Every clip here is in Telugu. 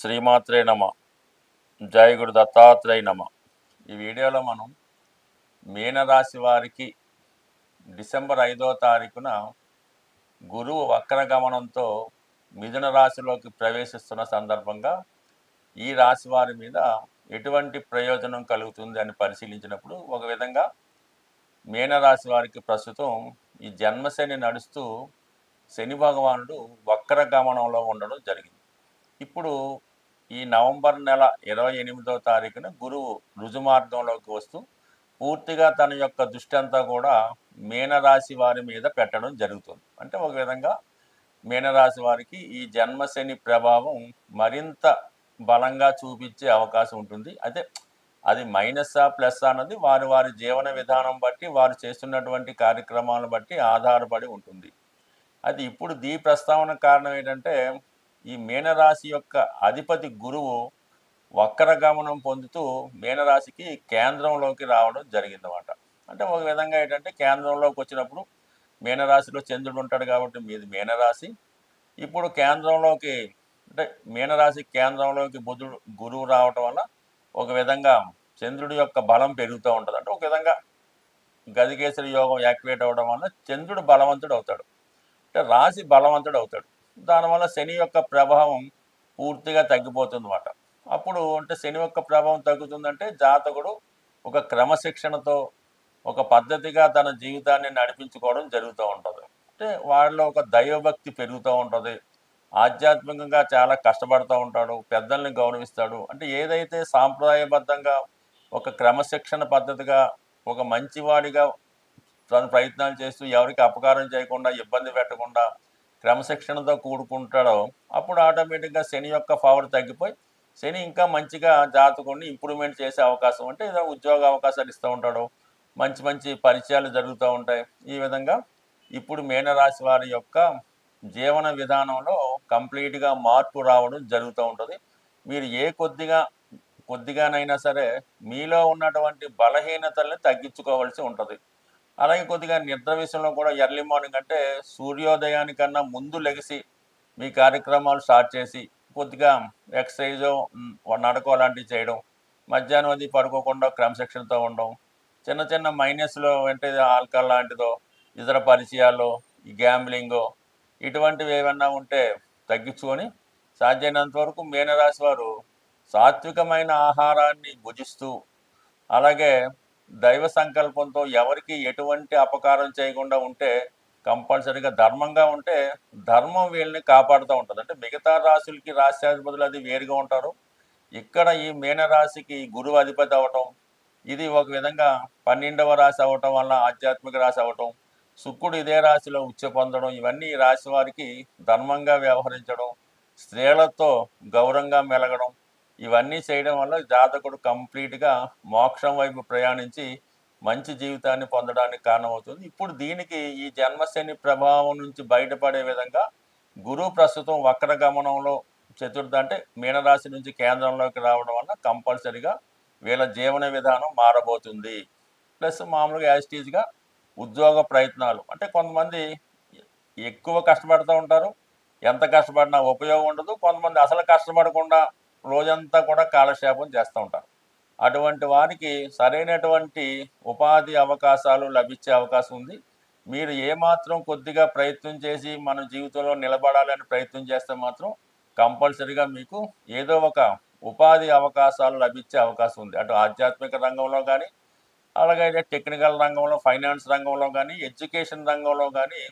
శ్రీమాత్రే నమ. జయ గురు దత్తాత్రేయ నమ. ఈ వీడియోలో మనం మీనరాశి వారికి డిసెంబర్ ఐదో తారీఖున గురువు వక్రగమనంతో మిథున రాశిలోకి ప్రవేశిస్తున్న సందర్భంగా ఈ రాశి వారి మీద ఎటువంటి ప్రయోజనం కలుగుతుంది అని పరిశీలించినప్పుడు ఒక విధంగా మీనరాశి వారికి ప్రస్తుతం ఈ జన్మశని నడుస్తూ శని భగవానుడు వక్ర గమనంలో ఉండడం జరిగింది. ఇప్పుడు ఈ నవంబర్ నెల ఇరవై ఎనిమిదో తారీఖున గురువు రుజుమార్గంలోకి వస్తూ పూర్తిగా తన యొక్క దృష్టి అంతా కూడా మీనరాశి వారి మీద పెట్టడం జరుగుతుంది. అంటే ఒక విధంగా మీనరాశి వారికి ఈ జన్మశని ప్రభావం మరింత బలంగా చూపించే అవకాశం ఉంటుంది. అయితే అది మైనస్సా ప్లస్ అన్నది వారి వారి జీవన విధానం బట్టి వారు చేస్తున్నటువంటి కార్యక్రమాలను బట్టి ఆధారపడి ఉంటుంది. అది ఇప్పుడు దీ ప్రస్తావన కారణం ఏంటంటే ఈ మీనరాశి యొక్క అధిపతి గురువు వక్రగమనం పొందుతూ మీనరాశికి కేంద్రంలోకి రావడం జరిగిందన్నమాట. అంటే ఒక విధంగా ఏంటంటే కేంద్రంలోకి వచ్చినప్పుడు మీనరాశిలో చంద్రుడు ఉంటాడు కాబట్టి మీది మీనరాశి. ఇప్పుడు కేంద్రంలోకి అంటే మీనరాశి కేంద్రంలోకి బుధుడు గురువు రావటం వల్ల ఒక విధంగా చంద్రుడి యొక్క బలం పెరుగుతూ ఉంటుంది. అంటే ఒక విధంగా గదికేసరి యోగం యాక్టివేట్ అవ్వడం వల్ల చంద్రుడు బలవంతుడు అవుతాడు. అంటే రాశి బలవంతుడు అవుతాడు దానివల్ల శని యొక్క ప్రభావం పూర్తిగా తగ్గిపోతుందన్నమాట. అప్పుడు అంటే శని యొక్క ప్రభావం తగ్గుతుందంటే జాతకుడు ఒక క్రమశిక్షణతో ఒక పద్ధతిగా తన జీవితాన్ని నడిపించుకోవడం జరుగుతూ ఉంటుంది. అంటే వాళ్ళలో ఒక దైవభక్తి పెరుగుతూ ఉంటుంది. ఆధ్యాత్మికంగా చాలా కష్టపడుతూ ఉంటాడు పెద్దల్ని గౌరవిస్తాడు. అంటే ఏదైతే సాంప్రదాయబద్ధంగా ఒక క్రమశిక్షణ పద్ధతిగా ఒక మంచివాడిగా తను ప్రయత్నాలు చేస్తూ ఎవరికి అపకారం చేయకుండా ఇబ్బంది పెట్టకుండా క్రమశిక్షణతో కూడుకుంటాడో అప్పుడు ఆటోమేటిక్గా శని యొక్క పవర్ తగ్గిపోయి శని ఇంకా మంచిగా జాతకుడిని ఇంప్రూవ్మెంట్ చేసే అవకాశం అంటే ఏదో ఉద్యోగ అవకాశాలు ఇస్తూ ఉంటాడు. మంచి మంచి పరిచయాలు జరుగుతూ ఉంటాయి. ఈ విధంగా ఇప్పుడు మీనరాశి వారి యొక్క జీవన విధానంలో కంప్లీట్గా మార్పు రావడం జరుగుతూ ఉంటుంది. మీరు ఏ కొద్దిగా కొద్దిగానైనా సరే మీలో ఉన్నటువంటి బలహీనతల్ని తగ్గించుకోవాల్సి ఉంటుంది. అలాగే కొద్దిగా నిద్ర విషయంలో కూడా ఎర్లీ మార్నింగ్ అంటే సూర్యోదయానికన్నా ముందు లెగిసి మీ కార్యక్రమాలు స్టార్ట్ చేసి కొద్దిగా ఎక్సర్సైజ్ నడకో అలాంటివి చేయడం మధ్యాహ్నం అది పడుకోకుండా క్రమశిక్షణతో ఉండడం చిన్న చిన్న మైనస్లో అంటే ఆల్కహాల్ లాంటిదో ఇతర పరిచయాలు ఈ గ్యాంబ్లింగో ఇటువంటివి ఏమన్నా ఉంటే తగ్గించుకొని సాధ్యమైనంత వరకు మీనరాశి వారు సాత్వికమైన ఆహారాన్ని భుజిస్తూ అలాగే దైవ సంకల్పంతో ఎవరికి ఎటువంటి అపకారం చేయకుండా ఉంటే కంపల్సరీగా ధర్మంగా ఉంటే ధర్మం వీళ్ళని కాపాడుతూ ఉంటుంది. అంటే మిగతా రాశులకి రాశ్యాధిపతులు అది వేరుగా ఉంటారు. ఇక్కడ ఈ మీనరాశికి గురువు అధిపతి అవటం ఇది ఒక విధంగా పన్నెండవ రాశి అవటం వల్ల ఆధ్యాత్మిక రాశి అవటం శుక్రుడు ఇదే రాశిలో ఉచ్చ పొందడం ఇవన్నీ రాశి వారికి ధర్మంగా వ్యవహరించడం స్త్రీలతో గౌరవంగా మెలగడం ఇవన్నీ చేయడం వల్ల జాతకుడు కంప్లీట్గా మోక్షం వైపు ప్రయాణించి మంచి జీవితాన్ని పొందడానికి కారణమవుతుంది. ఇప్పుడు దీనికి ఈ జన్మశని ప్రభావం నుంచి బయటపడే విధంగా గురువు ప్రస్తుతం వక్ర గమనంలో చతుర్థ అంటే మీనరాశి నుంచి కేంద్రంలోకి రావడం వల్ల కంపల్సరిగా వీళ్ళ జీవన విధానం మారబోతుంది. ప్లస్ మామూలుగా యాజిటీజ్గా ఉద్యోగ ప్రయత్నాలు అంటే కొంతమంది ఎక్కువ కష్టపడుతూ ఉంటారు. ఎంత కష్టపడినా ఉపయోగం ఉండదు. కొంతమంది అసలు కష్టపడకుండా రోజంతా కూడా కాలక్షేపం చేస్తూ ఉంటారు. అటువంటి వారికి సరైనటువంటి ఉపాధి అవకాశాలు లభించే అవకాశం ఉంది. మీరు ఏమాత్రం కొద్దిగా ప్రయత్నం చేసి మన జీవితంలో నిలబడాలని ప్రయత్నం చేస్తే మాత్రం కంపల్సరీగా మీకు ఏదో ఒక ఉపాధి అవకాశాలు లభించే అవకాశం ఉంది. అటు ఆధ్యాత్మిక రంగంలో కానీ అలాగే టెక్నికల్ రంగంలో ఫైనాన్స్ రంగంలో కానీ ఎడ్యుకేషన్ రంగంలో కానీ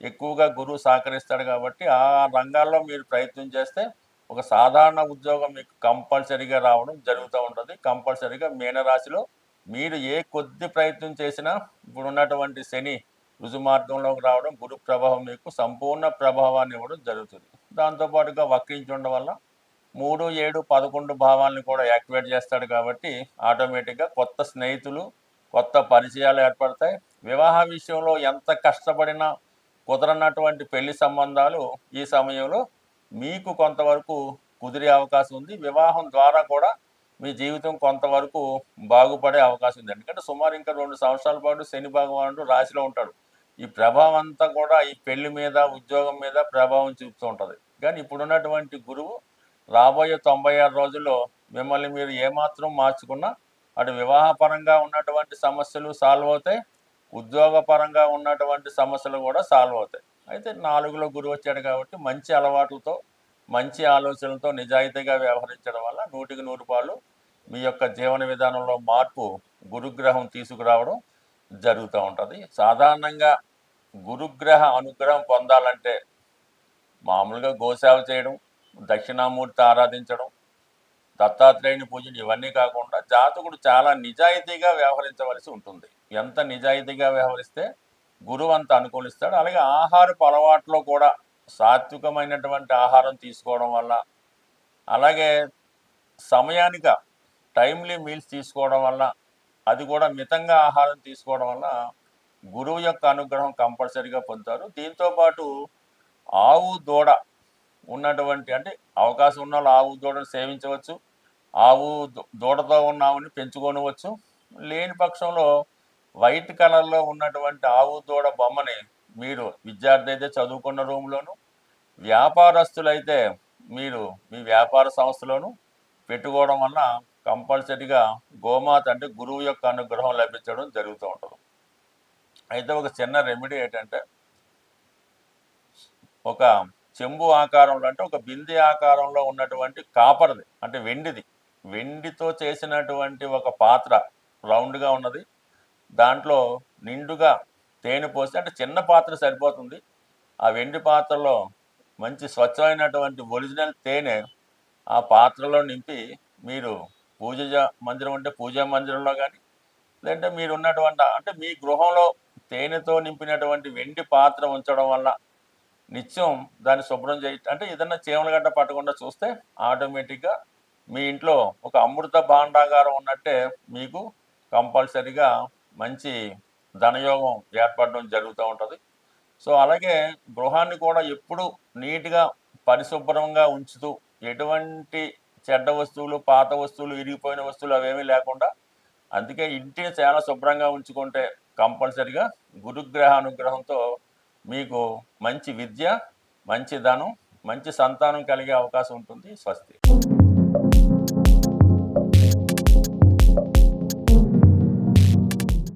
ఎక్కువగా గురువు సహకరిస్తాడు కాబట్టి ఆ రంగాల్లో మీరు ప్రయత్నం చేస్తే ఒక సాధారణ ఉద్యోగం మీకు కంపల్సరీగా రావడం జరుగుతూ ఉంటుంది. కంపల్సరీగా మీనరాశిలో మీరు ఏ కొద్ది ప్రయత్నం చేసినా ఇప్పుడు ఉన్నటువంటి శని రుజుమార్గంలోకి రావడం గురు ప్రభావం మీకు సంపూర్ణ ప్రభావాన్ని ఇవ్వడం జరుగుతుంది. దాంతోపాటుగా వక్రించి ఉండడం వల్ల మూడు ఏడు పదకొండు భావాలను కూడా యాక్టివేట్ చేస్తాడు కాబట్టి ఆటోమేటిక్గా కొత్త స్నేహితులు కొత్త పరిచయాలు ఏర్పడతాయి. వివాహ విషయంలో ఎంత కష్టపడినా కుదరనటువంటి పెళ్ళి సంబంధాలు ఈ సమయంలో మీకు కొంతవరకు కుదిరే అవకాశం ఉంది. వివాహం ద్వారా కూడా మీ జీవితం కొంతవరకు బాగుపడే అవకాశం ఉంది. ఎందుకంటే సుమారు ఇంకా రెండు సంవత్సరాల పాటు శని భగవానుడు రాశిలో ఉంటాడు. ఈ ప్రభావం అంతా కూడా ఈ పెళ్ళి మీద ఉద్యోగం మీద ప్రభావం చూపుతూ ఉంటుంది. కానీ ఇప్పుడున్నటువంటి గురువు రాబోయే తొంభై ఆరు రోజుల్లో మిమ్మల్ని మీరు ఏమాత్రం మార్చుకున్నా అటు వివాహపరంగా ఉన్నటువంటి సమస్యలు సాల్వ్ అవుతాయి. ఉద్యోగపరంగా ఉన్నటువంటి సమస్యలు కూడా సాల్వ్ అవుతాయి. అయితే నాలుగులో గురువు వచ్చాడు కాబట్టి మంచి అలవాట్లతో మంచి ఆలోచనలతో నిజాయితీగా వ్యవహరించడం వల్ల నూటికి నూరు పాలు మీ యొక్క జీవన విధానంలో మార్పు గురుగ్రహం తీసుకురావడం జరుగుతూ ఉంటుంది. సాధారణంగా గురుగ్రహ అనుగ్రహం పొందాలంటే మామూలుగా గోసేవ చేయడం దక్షిణామూర్తి ఆరాధించడం దత్తాత్రేయుని పూజలు ఇవన్నీ కాకుండా జాతకుడు చాలా నిజాయితీగా వ్యవహరించవలసి ఉంటుంది. ఎంత నిజాయితీగా వ్యవహరిస్తే గురువు అంత అనుకూలిస్తాడు. అలాగే ఆహారపు అలవాట్లో కూడా సాత్వికమైనటువంటి ఆహారం తీసుకోవడం వల్ల అలాగే సమయానిక టైమ్లీ మీల్స్ తీసుకోవడం వల్ల అది కూడా మితంగా ఆహారం తీసుకోవడం వల్ల గురువు యొక్క అనుగ్రహం కంపల్సరీగా పొందుతారు. దీంతో పాటు ఆవు దూడ ఉన్నటువంటి అంటే అవకాశం ఉన్న వాళ్ళు ఆవు దూడను సేవించవచ్చు. ఆవు దూడతో ఉన్న ఆవుని పెంచుకోనవచ్చు. లేని పక్షంలో వైట్ కలర్లో ఉన్నటువంటి ఆవు దూడ బొమ్మని మీరు విద్యార్థి అయితే చదువుకున్న రూమ్లోను వ్యాపారస్తులైతే మీరు మీ వ్యాపార సంస్థలోను పెట్టుకోవడం వల్ల కంపల్సరీగా గోమాత అంటే గురువు యొక్క అనుగ్రహం లభించడం జరుగుతూ ఉంటుంది. అయితే ఒక చిన్న రెమెడీ ఏంటంటే ఒక చెంబు ఆకారంలో అంటే ఒక బిందె ఆకారంలో ఉన్నటువంటి కాపర్ది అంటే వెండిది. వెండితో చేసినటువంటి ఒక పాత్ర రౌండ్గా ఉన్నది. దాంట్లో నిండుగా తేనె పోసి అంటే చిన్న పాత్ర సరిపోతుంది. ఆ వెండి పాత్రలో మంచి స్వచ్ఛమైనటువంటి ఒరిజినల్ తేనె ఆ పాత్రలో నింపి మీరు పూజ మందిరం అంటే పూజా మందిరంలో కానీ లేదంటే మీరు ఉన్నటువంటి అంటే మీ గృహంలో తేనెతో నింపినటువంటి వెండి పాత్ర ఉంచడం వల్ల నిత్యం దాన్ని శుభ్రం చేయ అంటే ఏదన్నా చీమల గడ్డ పట్టకుండా చూస్తే ఆటోమేటిక్గా మీ ఇంట్లో ఒక అమృత భాండాగారం ఉన్నట్టే మీకు కంపల్సరిగా మంచి ధనయోగం ఏర్పడడం జరుగుతూ ఉంటుంది. సో అలాగే గృహాన్ని కూడా ఎప్పుడు నీట్గా పరిశుభ్రంగా ఉంచుతూ ఎటువంటి చెడ్డ వస్తువులు పాత వస్తువులు ఇరిగిపోయిన వస్తువులు అవేమీ లేకుండా అందుకే ఇంటిని చాలా శుభ్రంగా ఉంచుకుంటే కంపల్సరిగా గురుగ్రహ అనుగ్రహంతో మీకు మంచి విద్య మంచి ధనం మంచి సంతానం కలిగే అవకాశం ఉంటుంది. స్వస్తి.